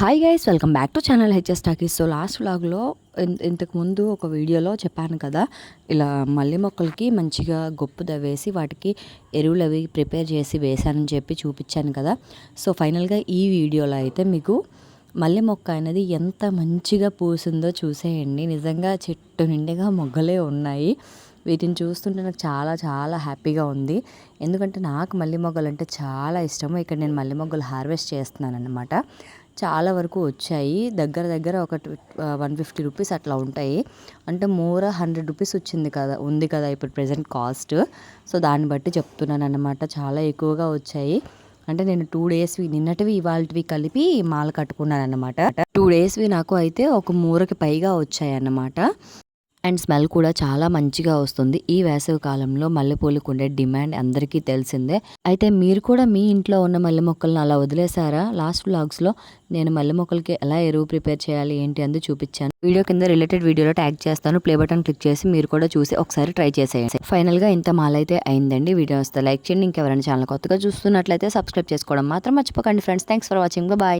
Hi guys welcome back to channel HS talkies so last వ్లాగ్లో ఇంతకు ముందు ఒక వీడియోలో చెప్పాను కదా ఇలా మల్లె మొక్కలకి మంచిగా గొప్పు దవ్వేసి వాటికి ఎరువులు అవి ప్రిపేర్ చేసి వేశానని చెప్పి చూపించాను కదా. సో ఫైనల్గా ఈ వీడియోలో అయితే మీకు మల్లె మొక్క అనేది ఎంత మంచిగా పూసిందో చూసేయండి. నిజంగా చెట్టు నిండుగా మొగ్గలే ఉన్నాయి. వీటిని చూస్తుంటే నాకు చాలా చాలా హ్యాపీగా ఉంది. ఎందుకంటే నాకు మల్లి మొగ్గలు అంటే చాలా ఇష్టము. ఇక్కడ నేను మల్లి మొగ్గలు హార్వెస్ట్ చేస్తున్నాను అనమాట చాలా వరకు వచ్చాయి. దగ్గర దగ్గర ఒక వన్ ఫిఫ్టీ రూపీస్ అట్లా ఉంటాయి. అంటే మోర్ హండ్రెడ్ రూపీస్ వచ్చింది కదా ఉంది కదా ఇప్పుడు ప్రజెంట్ కాస్ట్. సో దాన్ని బట్టి చెప్తున్నాను అనమాట చాలా ఎక్కువగా వచ్చాయి. అంటే నేను టూ డేస్వి నిన్నటివి ఇవాళవి కలిపి మాల కట్టుకున్నాను అనమాట టూ డేస్వి నాకు అయితే ఒక మూరకి పైగా వచ్చాయి అన్నమాట అండ్ స్మెల్ కూడా చాలా మంచిగా వస్తుంది. ఈ వేసవి కాలంలో మల్లెపూలకు ఉండే డిమాండ్ అందరికీ తెలిసిందే. అయితే మీరు కూడా మీ ఇంట్లో ఉన్న మల్లె మొక్కలను అలా వదిలేసారా లాస్ట్ వ్లాగ్స్లో నేను మల్లె మొక్కలకి ఎలా ఎరువు ప్రిపేర్ చేయాలి ఏంటి అని చూపించాను. వీడియో కింద రిలేటెడ్ వీడియోలో ట్యాగ్ చేస్తాను. ప్లే బటన్ క్లిక్ చేసి మీరు కూడా చూసి ఒకసారి ట్రై చేసేయండి. ఫైనల్గా ఇంత మాలైతే అయిందండి. వీడియో వస్తే లైక్ చేయండి. ఇంకెవరైనా ఛానల్ కొత్తగా చూస్తున్నట్లయితే సబ్స్క్రైబ్ చేసుకోవడం మాత్రం మర్చిపోకండి friends. Thanks for watching. Bye.